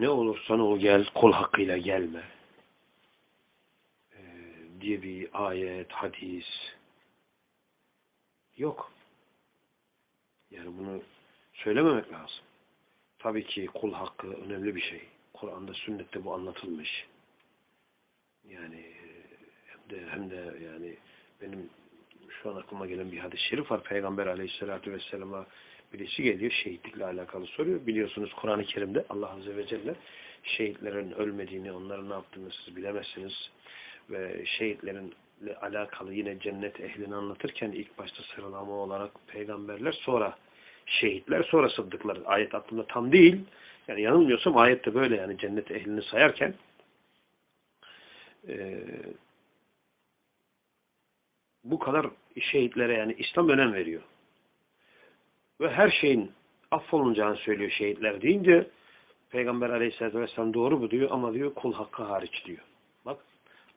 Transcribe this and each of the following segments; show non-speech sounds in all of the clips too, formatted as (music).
ne olursan ol gel, kul hakkıyla gelme ee, diye bir ayet, hadis yok. Yani bunu söylememek lazım. Tabii ki kul hakkı önemli bir şey. Kur'an'da, sünnette bu anlatılmış. Yani e, hem de, hem de yani benim şu an aklıma gelen bir hadis-i şerif var. Peygamber aleyhissalatü vesselama birisi geliyor şehitlikle alakalı soruyor. Biliyorsunuz Kur'an-ı Kerim'de Allah Azze ve Celle şehitlerin ölmediğini, onların ne yaptığını siz bilemezsiniz. Ve şehitlerinle alakalı yine cennet ehlini anlatırken ilk başta sıralama olarak peygamberler sonra şehitler sonra sıddıklar. Ayet aklımda tam değil. Yani yanılmıyorsam ayette böyle yani cennet ehlini sayarken e, bu kadar şehitlere yani İslam önem veriyor. Ve her şeyin affolunacağını söylüyor şehitler deyince Peygamber Aleyhisselatü Vesselam doğru bu diyor ama diyor kul hakkı hariç diyor. Bak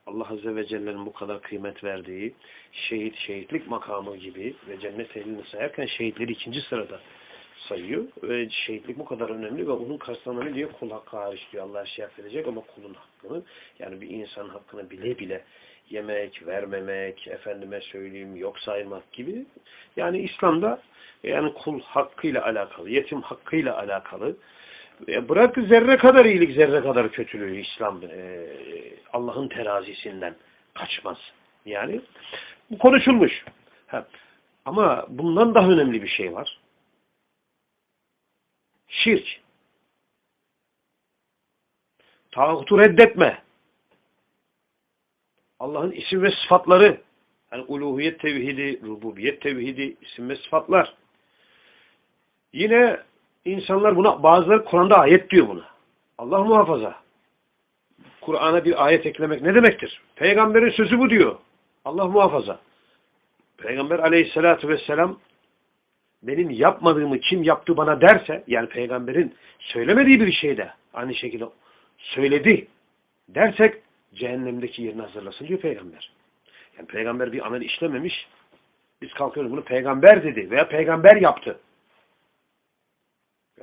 Allah Azze ve Celle'nin bu kadar kıymet verdiği şehit, şehitlik makamı gibi ve cennet ehlini sayarken şehitleri ikinci sırada sayıyor. Ve şehitlik bu kadar önemli ve onun karşısında ne diyor? Kul hakkı hariç diyor. Allah şey affedecek ama kulun hakkını yani bir insan hakkını bile bile yemek, vermemek, efendime söyleyeyim yok saymak gibi. Yani İslam'da yani kul hakkıyla alakalı, yetim hakkıyla alakalı e, bırak zerre kadar iyilik, zerre kadar kötülüğü İslam e, Allah'ın terazisinden kaçmaz. Yani bu konuşulmuş. Ama bundan daha önemli bir şey var. Şirk. Tağutu reddetme. Allah'ın isim ve sıfatları yani uluhiyet tevhidi, rububiyet tevhidi, isim ve sıfatlar. Yine insanlar buna bazıları Kur'an'da ayet diyor buna. Allah muhafaza. Kur'an'a bir ayet eklemek ne demektir? Peygamberin sözü bu diyor. Allah muhafaza. Peygamber aleyhissalatü vesselam benim yapmadığımı kim yaptı bana derse yani peygamberin söylemediği bir şeyde aynı şekilde söyledi dersek cehennemdeki yerini hazırlasın diyor peygamber. Yani peygamber bir amel işlememiş. Biz kalkıyoruz bunu peygamber dedi veya peygamber yaptı.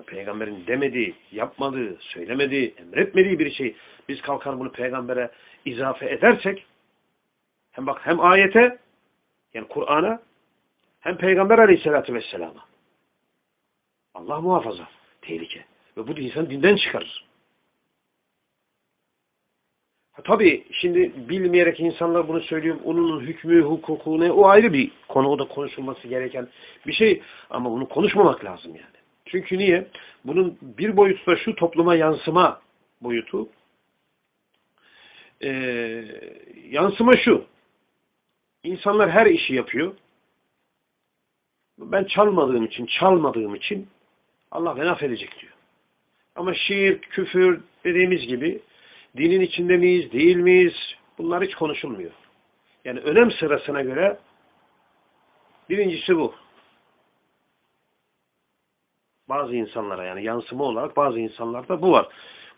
Peygamberin demediği, yapmadığı, söylemediği, emretmediği bir şey biz kalkar bunu peygambere izafe edersek hem bak hem ayete yani Kur'an'a hem peygamber aleyhissalatü vesselama Allah muhafaza tehlike. Ve bu insan dinden çıkarır. Ha, tabii şimdi bilmeyerek insanlar bunu söylüyor. Onun hükmü, hukuku ne o ayrı bir konu. O da konuşulması gereken bir şey. Ama bunu konuşmamak lazım yani. Çünkü niye? Bunun bir boyutu da şu topluma yansıma boyutu. Ee, yansıma şu. İnsanlar her işi yapıyor. Ben çalmadığım için, çalmadığım için Allah beni affedecek diyor. Ama şirk, küfür dediğimiz gibi dinin içinde miyiz, değil miyiz? Bunlar hiç konuşulmuyor. Yani önem sırasına göre birincisi bu. Bazı insanlara yani yansıma olarak bazı insanlarda bu var.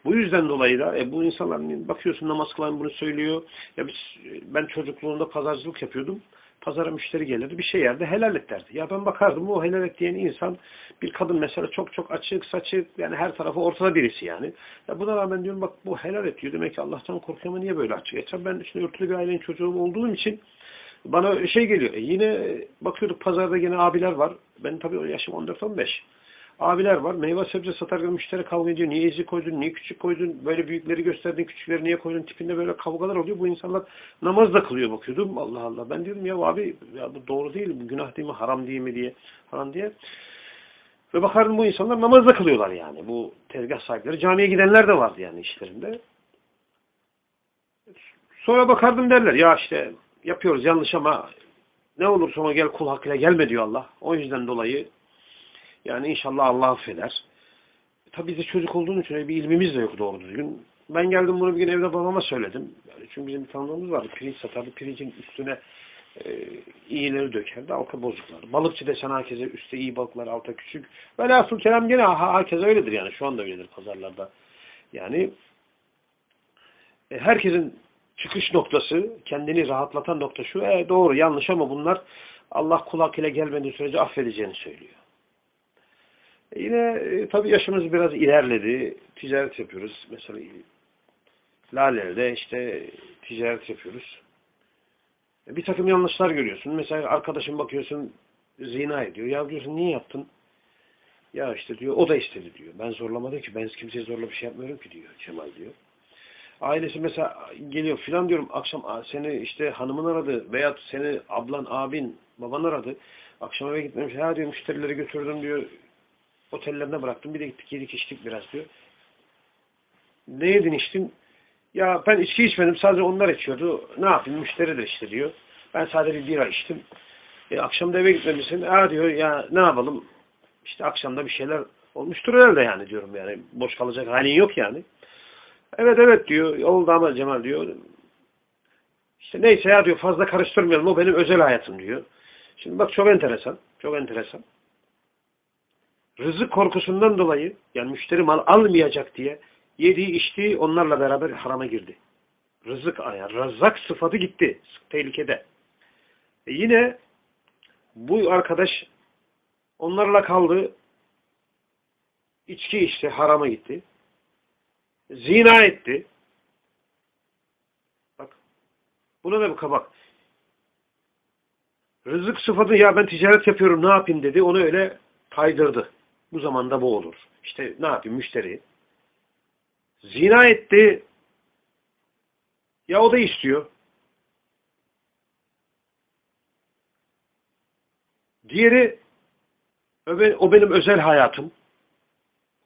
Bu yüzden dolayı da e, bu insanların bakıyorsun namaz kılan bunu söylüyor. Ya biz, ben çocukluğumda pazarcılık yapıyordum. Pazara müşteri gelirdi bir şey yerde helal et derdi. Ya ben bakardım o helal et diyen insan bir kadın mesela çok çok açık saçık yani her tarafı ortada birisi yani. Ya buna rağmen diyorum bak bu helal et diyor. Demek ki Allah'tan korkuyor ama niye böyle açık? Geçen ben işte örtülü bir ailenin çocuğum olduğum için bana şey geliyor. E yine bakıyorduk pazarda yine abiler var. Ben tabii o yaşım 14-15 abiler var. Meyve sebze satarken müşteri kavga ediyor. Niye izi koydun, niye küçük koydun, böyle büyükleri gösterdin, küçükleri niye koydun tipinde böyle kavgalar oluyor. Bu insanlar namaz da kılıyor bakıyordum. Allah Allah. Ben diyorum ya abi ya bu doğru değil, günah değil mi, haram değil mi diye falan diye. Ve bakardım bu insanlar namaz da kılıyorlar yani. Bu tezgah sahipleri camiye gidenler de vardı yani işlerinde. Sonra bakardım derler ya işte yapıyoruz yanlış ama ne olur sonra gel kul hakkıyla gelme diyor Allah. O yüzden dolayı yani inşallah Allah affeder. Tabii biz çocuk olduğumuz için bir ilmimiz de yok doğru düzgün. Ben geldim bunu bir gün evde babama söyledim. Yani çünkü bizim bir tanıdığımız vardı. Pirinç satardı. Pirincin üstüne e, iyileri dökerdi. Alta bozuklar. Balıkçı desen herkese üstte iyi balıklar, alta küçük. Velhasıl kelam gene herkes öyledir yani. Şu anda öyledir pazarlarda. Yani e, herkesin çıkış noktası, kendini rahatlatan nokta şu. E, doğru, yanlış ama bunlar Allah kulak ile gelmediği sürece affedeceğini söylüyor. Yine e, tabii yaşımız biraz ilerledi. ticaret yapıyoruz. Mesela Lale'de işte ticaret yapıyoruz. E, Bir takım yanlışlar görüyorsun. Mesela arkadaşın bakıyorsun zina ediyor. Ya diyorsun niye yaptın? Ya işte diyor o da istedi diyor. Ben zorlamadım ki. Ben kimseye zorla bir şey yapmıyorum ki diyor Cemal diyor. Ailesi mesela geliyor filan diyorum akşam "Aa, seni işte hanımın aradı veya seni ablan, abin, baban aradı. Akşam eve gitmemiş. Ha diyor müşterileri götürdüm diyor. Otellerine bıraktım. Bir de gittik yedik içtik biraz diyor. Ne yedin içtin? Ya ben içki içmedim. Sadece onlar içiyordu. Ne yapayım? Müşteridir işte diyor. Ben sadece bir bira içtim. E, akşam da eve gitmemişsin. Ha diyor ya ne yapalım? İşte akşamda bir şeyler olmuştur herhalde yani diyorum yani. Boş kalacak halin yok yani. Evet evet diyor. Oldu ama Cemal diyor. İşte neyse ya diyor fazla karıştırmayalım. O benim özel hayatım diyor. Şimdi bak çok enteresan. Çok enteresan. Rızık korkusundan dolayı yani müşteri mal almayacak diye yediği içtiği onlarla beraber harama girdi. Rızık yani razak sıfatı gitti. Tehlikede. E yine bu arkadaş onlarla kaldı. içki içti, harama gitti. Zina etti. Bak. Buna da bir kabak. Rızık sıfatı ya ben ticaret yapıyorum ne yapayım dedi. Onu öyle kaydırdı. Bu zamanda bu olur. İşte ne yapayım müşteri. Zina etti. Ya o da istiyor. Diğeri o be- o benim özel hayatım.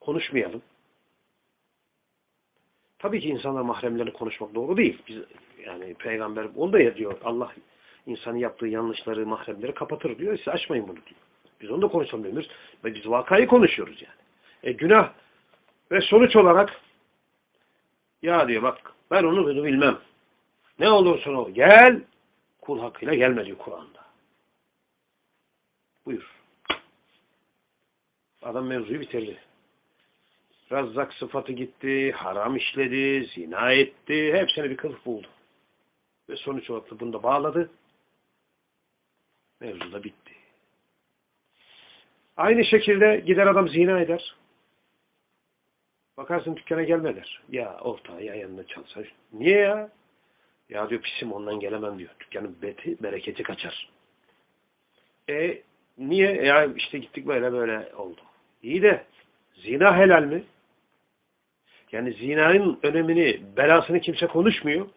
Konuşmayalım. Tabii ki insanlar mahremlerini konuşmak doğru değil. Biz, yani peygamber onu da diyor. Allah insanın yaptığı yanlışları, mahremleri kapatır diyor. Siz açmayın bunu diyor. Biz onu da konuşalım demiyoruz. Ve biz vakayı konuşuyoruz yani. E günah ve sonuç olarak ya diyor bak ben onu bunu bilmem. Ne olursa ol gel kul hakkıyla gelme diyor Kur'an'da. Buyur. Adam mevzuyu bitirdi. Razzak sıfatı gitti, haram işledi, zina etti, hepsine bir kılıf buldu. Ve sonuç olarak bunu da bağladı. Mevzu da bitti. Aynı şekilde gider adam zina eder. Bakarsın dükkana gelme. Ya ortağı ya yanında çalışan. Niye ya? Ya diyor pisim ondan gelemem diyor. Dükkanın beti, bereketi kaçar. E niye? Ya işte gittik böyle böyle oldu. İyi de zina helal mi? Yani zinanın önemini, belasını kimse konuşmuyor.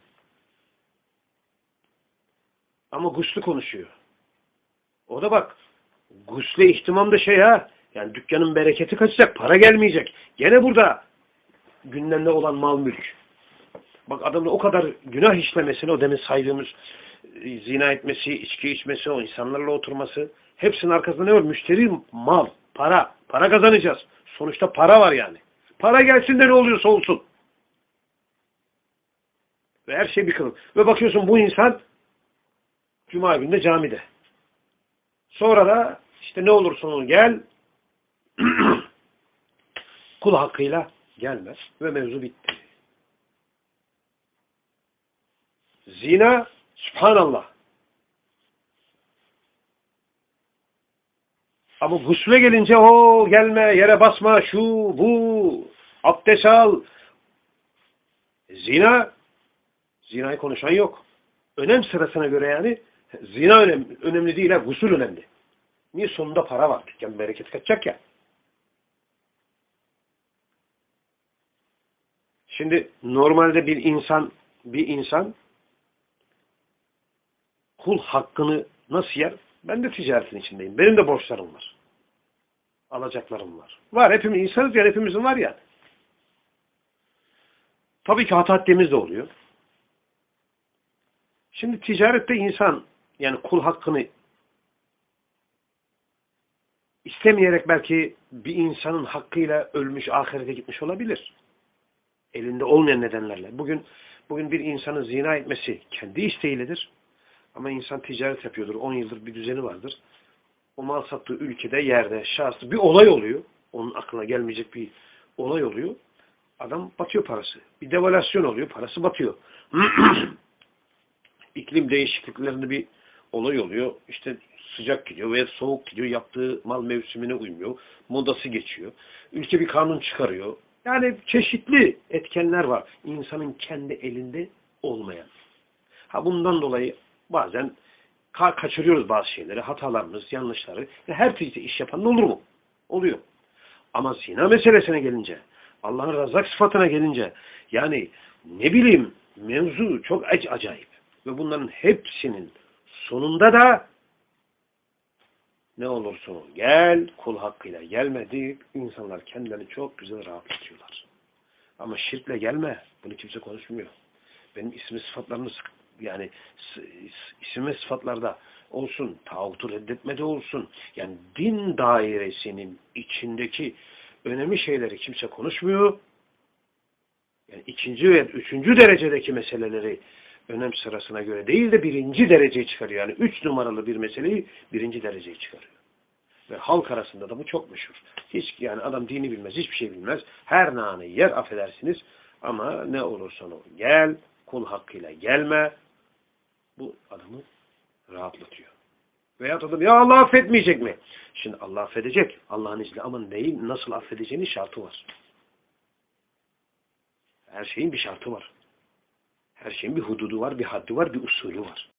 Ama guslu konuşuyor. O da bak, gusle ihtimam da şey ha, yani dükkanın bereketi kaçacak, para gelmeyecek. Gene burada gündemde olan mal mülk. Bak adamın o kadar günah işlemesini, o demin saydığımız e, zina etmesi, içki içmesi, o insanlarla oturması, hepsinin arkasında ne var? Müşteri, mal, para. Para kazanacağız. Sonuçta para var yani. Para gelsin de ne oluyorsa olsun. Ve her şey bir kılık. Ve bakıyorsun bu insan Cuma günde camide. Sonra da işte ne olursa ol gel (clears throat) kul hakkıyla gelmez. Ve mevzu bitti. Zina subhanallah. Ama gusle gelince o gelme yere basma şu bu abdest al. Zina zinayı konuşan yok. Önem sırasına göre yani zina önemli, önemli değil ha gusül önemli. Niye sonunda para var? Dükkan bereket kaçacak ya. Şimdi normalde bir insan bir insan kul hakkını nasıl yer? Ben de ticaretin içindeyim. Benim de borçlarım var. Alacaklarım var. Var. Hepimiz insanız ya. Hepimizin var yani. Tabii ki hata ettiğimiz de oluyor. Şimdi ticarette insan yani kul hakkını istemeyerek belki bir insanın hakkıyla ölmüş, ahirete gitmiş olabilir. Elinde olmayan nedenlerle. Bugün bugün bir insanın zina etmesi kendi isteğiyledir. Ama insan ticaret yapıyordur. 10 yıldır bir düzeni vardır. O mal sattığı ülkede, yerde, şahsı bir olay oluyor. Onun aklına gelmeyecek bir olay oluyor. Adam batıyor parası. Bir devalüasyon oluyor. Parası batıyor. (clears throat) İklim değişikliklerinde bir olay oluyor. İşte sıcak gidiyor veya soğuk gidiyor. Yaptığı mal mevsimine uymuyor. Modası geçiyor. Ülke bir kanun çıkarıyor. Yani çeşitli etkenler var. İnsanın kendi elinde olmayan. Ha bundan dolayı bazen ka- kaçırıyoruz bazı şeyleri, hatalarımız, yanlışları. Her türlü iş yapan olur mu? Oluyor. Ama zina meselesine gelince, Allah'ın razak sıfatına gelince, yani ne bileyim mevzu çok ac- acayip. Ve bunların hepsinin sonunda da ne olursa ol gel, kul hakkıyla gelmedi. İnsanlar kendilerini çok güzel rahatlatıyorlar. Ama şirkle gelme. Bunu kimse konuşmuyor. Benim ismi sıfatlarını sık- yani isim ve sıfatlarda olsun, tağutu reddetmede olsun. Yani din dairesinin içindeki önemli şeyleri kimse konuşmuyor. Yani ikinci ve üçüncü derecedeki meseleleri önem sırasına göre değil de birinci dereceye çıkarıyor. Yani üç numaralı bir meseleyi birinci dereceye çıkarıyor. Ve halk arasında da bu çok meşhur. Hiç yani adam dini bilmez, hiçbir şey bilmez. Her nanı yer affedersiniz. Ama ne olursan ol gel, kul hakkıyla gelme. Bu adamı rahatlatıyor. Veyahut adam ya Allah affetmeyecek mi? Şimdi Allah affedecek Allah'ın izniyle ama neyi nasıl affedeceğinin şartı var. Her şeyin bir şartı var. Her şeyin bir hududu var, bir haddi var, bir usulü var.